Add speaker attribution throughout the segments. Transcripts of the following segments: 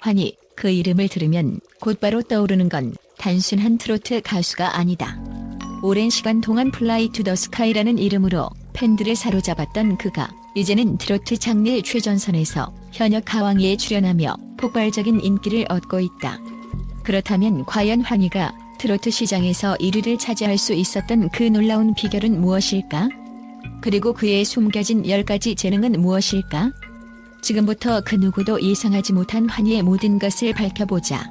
Speaker 1: 환희, 그 이름을 들으면 곧바로 떠오르는 건 단순한 트로트 가수가 아니다. 오랜 시간 동안 플라이 투 더 스카이라는 이름으로 팬들을 사로잡았던 그가 이제는 트로트 장르 최전선에서 현역 가왕이에 출연하며 폭발적인 인기를 얻고 있다. 그렇다면 과연 환희가 트로트 시장에서 1위를 차지할 수 있었던 그 놀라운 비결은 무엇일까? 그리고 그의 숨겨진 10가지 재능은 무엇일까? 지금부터 그 누구도 예상하지 못한 환희의 모든 것을 밝혀보자.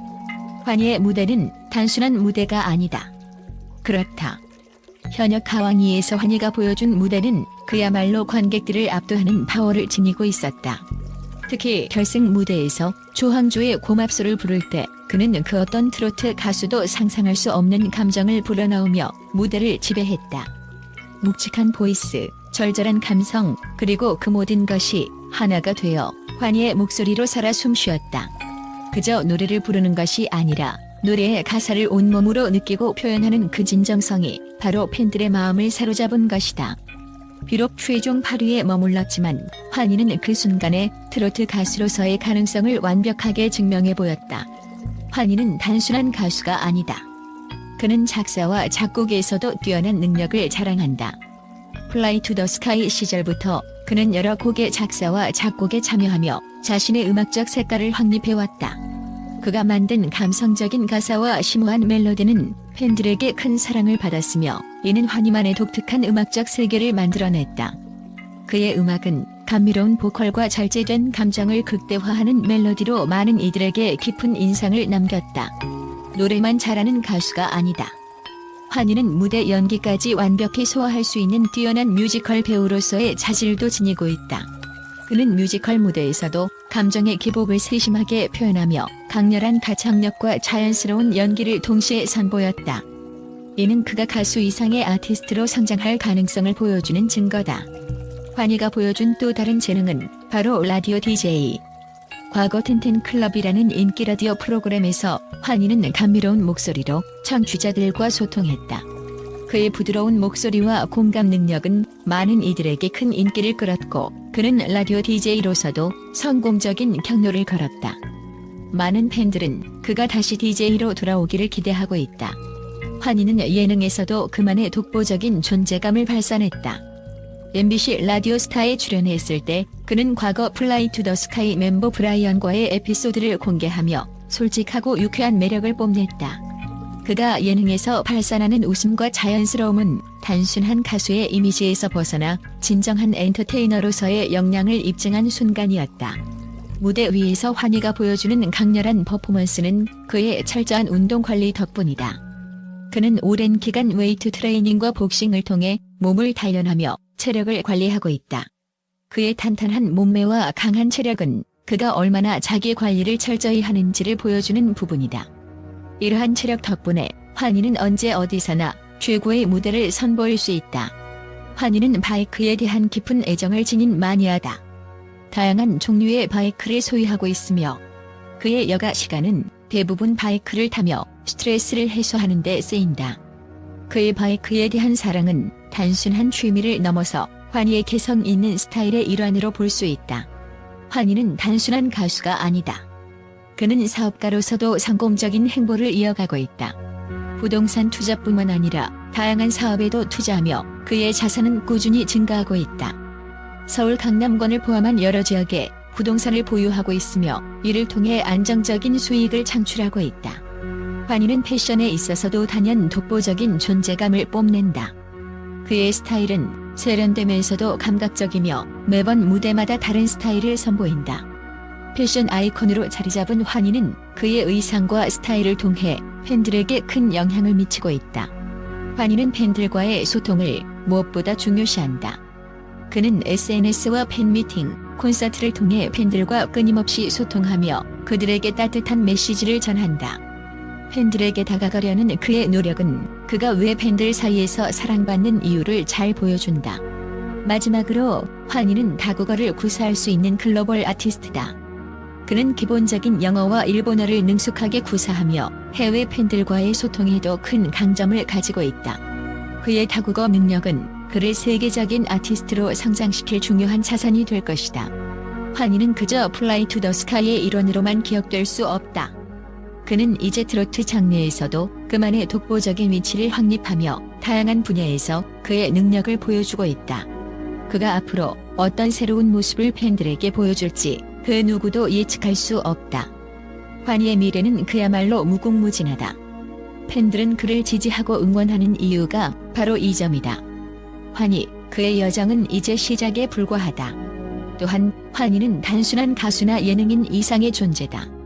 Speaker 1: 환희의 무대는 단순한 무대가 아니다. 그렇다. 현역 가왕이에서 환희가 보여준 무대는 그야말로 관객들을 압도하는 파워를 지니고 있었다. 특히 결승 무대에서 조항조의 고맙소를 부를 때 그는 그 어떤 트로트 가수도 상상할 수 없는 감정을 불어넣으며 무대를 지배했다. 묵직한 보이스, 절절한 감성, 그리고 그 모든 것이 하나가 되어 환희의 목소리로 살아 숨쉬었다. 그저 노래를 부르는 것이 아니라 노래의 가사를 온몸으로 느끼고 표현하는 그 진정성이 바로 팬들의 마음을 사로잡은 것이다. 비록 최종 8위에 머물렀지만 환희는 그 순간에 트로트 가수로서의 가능성을 완벽하게 증명해 보였다. 환희는 단순한 가수가 아니다. 그는 작사와 작곡에서도 뛰어난 능력을 자랑한다. 플라이 투 더 스카이 시절부터 그는 여러 곡의 작사와 작곡에 참여하며 자신의 음악적 색깔을 확립해왔다. 그가 만든 감성적인 가사와 심오한 멜로디는 팬들에게 큰 사랑을 받았으며 이는 환희만의 독특한 음악적 세계를 만들어냈다. 그의 음악은 감미로운 보컬과 절제된 감정을 극대화하는 멜로디로 많은 이들에게 깊은 인상을 남겼다. 노래만 잘하는 가수가 아니다. 환희는 무대 연기까지 완벽히 소화할 수 있는 뛰어난 뮤지컬 배우로서의 자질도 지니고 있다. 그는 뮤지컬 무대에서도 감정의 기복을 세심하게 표현하며 강렬한 가창력과 자연스러운 연기를 동시에 선보였다. 이는 그가 가수 이상의 아티스트로 성장할 가능성을 보여주는 증거다. 환희가 보여준 또 다른 재능은 바로 라디오 DJ. 과거 튼튼 클럽이라는 인기 라디오 프로그램에서 환희는 감미로운 목소리로 청취자들과 소통했다. 그의 부드러운 목소리와 공감 능력은 많은 이들에게 큰 인기를 끌었고 그는 라디오 DJ로서도 성공적인 경로를 걸었다. 많은 팬들은 그가 다시 DJ로 돌아오기를 기대하고 있다. 환희는 예능에서도 그만의 독보적인 존재감을 발산했다. MBC 라디오 스타에 출연했을 때 그는 과거 플라이 투 더 스카이 멤버 브라이언과의 에피소드를 공개하며 솔직하고 유쾌한 매력을 뽐냈다. 그가 예능에서 발산하는 웃음과 자연스러움은 단순한 가수의 이미지에서 벗어나 진정한 엔터테이너로서의 역량을 입증한 순간이었다. 무대 위에서 환희가 보여주는 강렬한 퍼포먼스는 그의 철저한 운동 관리 덕분이다. 그는 오랜 기간 웨이트 트레이닝과 복싱을 통해 몸을 단련하며 체력을 관리하고 있다. 그의 탄탄한 몸매와 강한 체력은 그가 얼마나 자기 관리를 철저히 하는지를 보여주는 부분이다. 이러한 체력 덕분에 환희는 언제 어디서나 최고의 무대를 선보일 수 있다. 환희는 바이크에 대한 깊은 애정을 지닌 마니아다. 다양한 종류의 바이크를 소유하고 있으며 그의 여가 시간은 대부분 바이크를 타며 스트레스를 해소하는 데 쓰인다. 그의 바이크에 대한 사랑은 단순한 취미를 넘어서 환희의 개성 있는 스타일의 일환으로 볼 수 있다. 환희는 단순한 가수가 아니다. 그는 사업가로서도 성공적인 행보를 이어가고 있다. 부동산 투자뿐만 아니라 다양한 사업에도 투자하며 그의 자산은 꾸준히 증가하고 있다. 서울 강남권을 포함한 여러 지역에 부동산을 보유하고 있으며 이를 통해 안정적인 수익을 창출하고 있다. 환희는 패션에 있어서도 단연 독보적인 존재감을 뽐낸다. 그의 스타일은 세련되면서도 감각적이며 매번 무대마다 다른 스타일을 선보인다. 패션 아이콘으로 자리 잡은 환희는 그의 의상과 스타일을 통해 팬들에게 큰 영향을 미치고 있다. 환희는 팬들과의 소통을 무엇보다 중요시한다. 그는 SNS와 팬미팅, 콘서트를 통해 팬들과 끊임없이 소통하며 그들에게 따뜻한 메시지를 전한다. 팬들에게 다가가려는 그의 노력은 그가 왜 팬들 사이에서 사랑받는 이유를 잘 보여준다. 마지막으로 환희는 다국어를 구사할 수 있는 글로벌 아티스트다. 그는 기본적인 영어와 일본어를 능숙하게 구사하며 해외 팬들과의 소통에도 큰 강점을 가지고 있다. 그의 다국어 능력은 그를 세계적인 아티스트로 성장시킬 중요한 자산이 될 것이다. 환희는 그저 플라이 투 더 스카이의 일원으로만 기억될 수 없다. 그는 이제 트로트 장르에서도 그만의 독보적인 위치를 확립하며 다양한 분야에서 그의 능력을 보여주고 있다. 그가 앞으로 어떤 새로운 모습을 팬들에게 보여줄지 그 누구도 예측할 수 없다. 환희의 미래는 그야말로 무궁무진하다. 팬들은 그를 지지하고 응원하는 이유가 바로 이 점이다. 환희, 그의 여정은 이제 시작에 불과하다. 또한 환희는 단순한 가수나 예능인 이상의 존재다.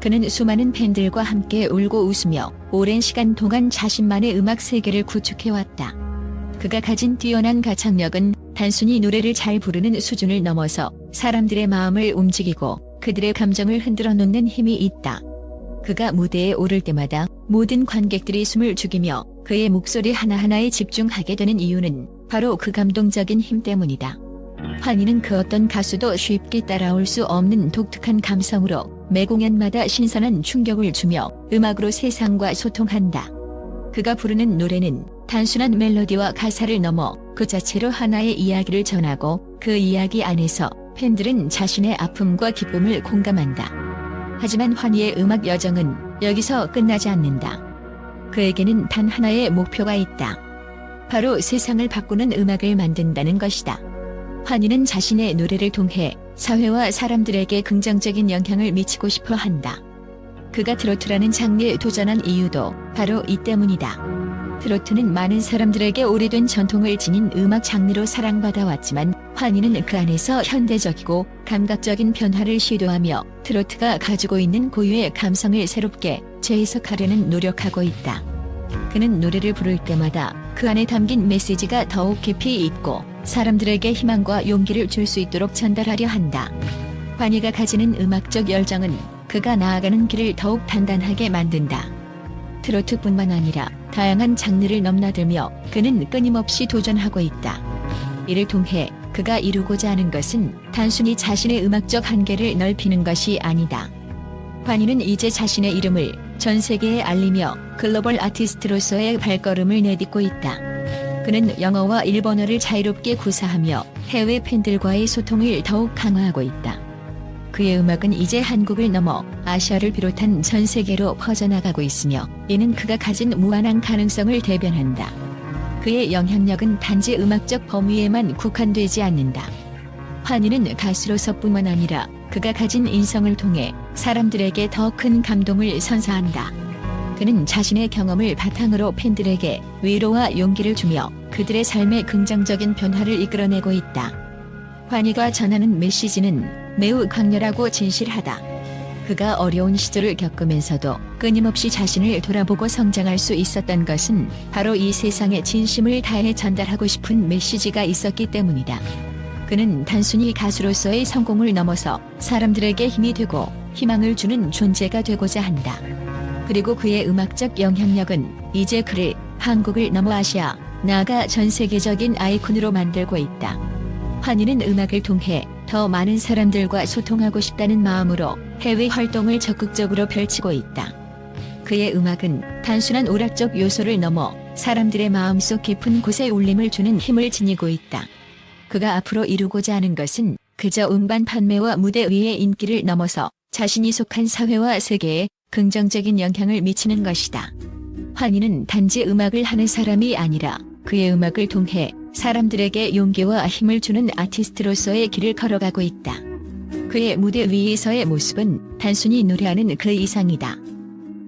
Speaker 1: 그는 수많은 팬들과 함께 울고 웃으며 오랜 시간 동안 자신만의 음악 세계를 구축해왔다. 그가 가진 뛰어난 가창력은 단순히 노래를 잘 부르는 수준을 넘어서 사람들의 마음을 움직이고 그들의 감정을 흔들어 놓는 힘이 있다. 그가 무대에 오를 때마다 모든 관객들이 숨을 죽이며 그의 목소리 하나하나에 집중하게 되는 이유는 바로 그 감동적인 힘 때문이다. 환희는 그 어떤 가수도 쉽게 따라올 수 없는 독특한 감성으로 매 공연마다 신선한 충격을 주며 음악으로 세상과 소통한다. 그가 부르는 노래는 단순한 멜로디와 가사를 넘어 그 자체로 하나의 이야기를 전하고 그 이야기 안에서 팬들은 자신의 아픔과 기쁨을 공감한다. 하지만 환희의 음악 여정은 여기서 끝나지 않는다. 그에게는 단 하나의 목표가 있다. 바로 세상을 바꾸는 음악을 만든다는 것이다. 환희는 자신의 노래를 통해 사회와 사람들에게 긍정적인 영향을 미치고 싶어 한다. 그가 트로트라는 장르에 도전한 이유도 바로 이 때문이다. 트로트는 많은 사람들에게 오래된 전통을 지닌 음악 장르로 사랑받아 왔지만 환희는 그 안에서 현대적이고 감각적인 변화를 시도하며 트로트가 가지고 있는 고유의 감성을 새롭게 재해석하려는 노력하고 있다. 그는 노래를 부를 때마다 그 안에 담긴 메시지가 더욱 깊이 있고 사람들에게 희망과 용기를 줄 수 있도록 전달하려 한다. 환희가 가지는 음악적 열정은 그가 나아가는 길을 더욱 단단하게 만든다. 트로트뿐만 아니라 다양한 장르를 넘나들며 그는 끊임없이 도전하고 있다. 이를 통해 그가 이루고자 하는 것은 단순히 자신의 음악적 한계를 넓히는 것이 아니다. 환희는 이제 자신의 이름을 전 세계에 알리며 글로벌 아티스트로서의 발걸음을 내딛고 있다. 그는 영어와 일본어를 자유롭게 구사하며 해외 팬들과의 소통을 더욱 강화하고 있다. 그의 음악은 이제 한국을 넘어 아시아를 비롯한 전 세계로 퍼져나가고 있으며 이는 그가 가진 무한한 가능성을 대변한다. 그의 영향력은 단지 음악적 범위에만 국한되지 않는다. 환희는 가수로서뿐만 아니라 그가 가진 인성을 통해 사람들에게 더 큰 감동을 선사한다. 그는 자신의 경험을 바탕으로 팬들에게 위로와 용기를 주며 그들의 삶에 긍정적인 변화를 이끌어내고 있다. 환희가 전하는 메시지는 매우 강렬하고 진실하다. 그가 어려운 시절을 겪으면서도 끊임없이 자신을 돌아보고 성장할 수 있었던 것은 바로 이 세상에 진심을 다해 전달하고 싶은 메시지가 있었기 때문이다. 그는 단순히 가수로서의 성공을 넘어서 사람들에게 힘이 되고 희망을 주는 존재가 되고자 한다. 그리고 그의 음악적 영향력은 이제 그를 한국을 넘어 아시아, 나아가 전 세계적인 아이콘으로 만들고 있다. 환희는 음악을 통해 더 많은 사람들과 소통하고 싶다는 마음으로 해외 활동을 적극적으로 펼치고 있다. 그의 음악은 단순한 오락적 요소를 넘어 사람들의 마음속 깊은 곳에 울림을 주는 힘을 지니고 있다. 그가 앞으로 이루고자 하는 것은 그저 음반 판매와 무대 위의 인기를 넘어서 자신이 속한 사회와 세계에 긍정적인 영향을 미치는 것이다. 환희는 단지 음악을 하는 사람이 아니라 그의 음악을 통해 사람들에게 용기와 힘을 주는 아티스트로서의 길을 걸어가고 있다. 그의 무대 위에서의 모습은 단순히 노래하는 그 이상이다.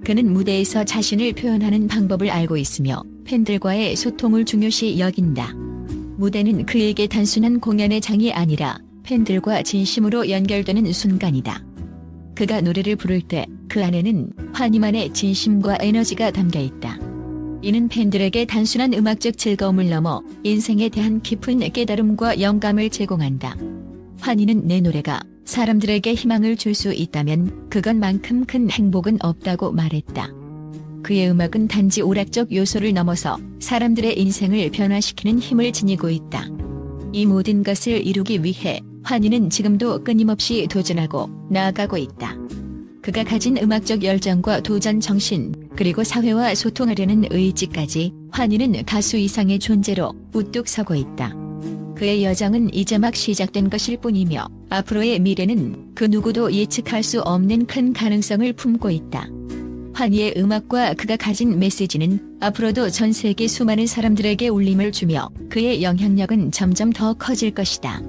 Speaker 1: 그는 무대에서 자신을 표현하는 방법을 알고 있으며 팬들과의 소통을 중요시 여긴다. 무대는 그에게 단순한 공연의 장이 아니라 팬들과 진심으로 연결되는 순간이다. 그가 노래를 부를 때 그 안에는 환희만의 진심과 에너지가 담겨 있다. 이는 팬들에게 단순한 음악적 즐거움을 넘어 인생에 대한 깊은 깨달음과 영감을 제공한다. 환희는 내 노래가 사람들에게 희망을 줄 수 있다면 그것만큼 큰 행복은 없다고 말했다. 그의 음악은 단지 오락적 요소를 넘어서 사람들의 인생을 변화시키는 힘을 지니고 있다. 이 모든 것을 이루기 위해 환희는 지금도 끊임없이 도전하고 나아가고 있다. 그가 가진 음악적 열정과 도전 정신, 그리고 사회와 소통하려는 의지까지 환희는 가수 이상의 존재로 우뚝 서고 있다. 그의 여정은 이제 막 시작된 것일 뿐이며 앞으로의 미래는 그 누구도 예측할 수 없는 큰 가능성을 품고 있다. 환희의 음악과 그가 가진 메시지는 앞으로도 전 세계 수많은 사람들에게 울림을 주며 그의 영향력은 점점 더 커질 것이다.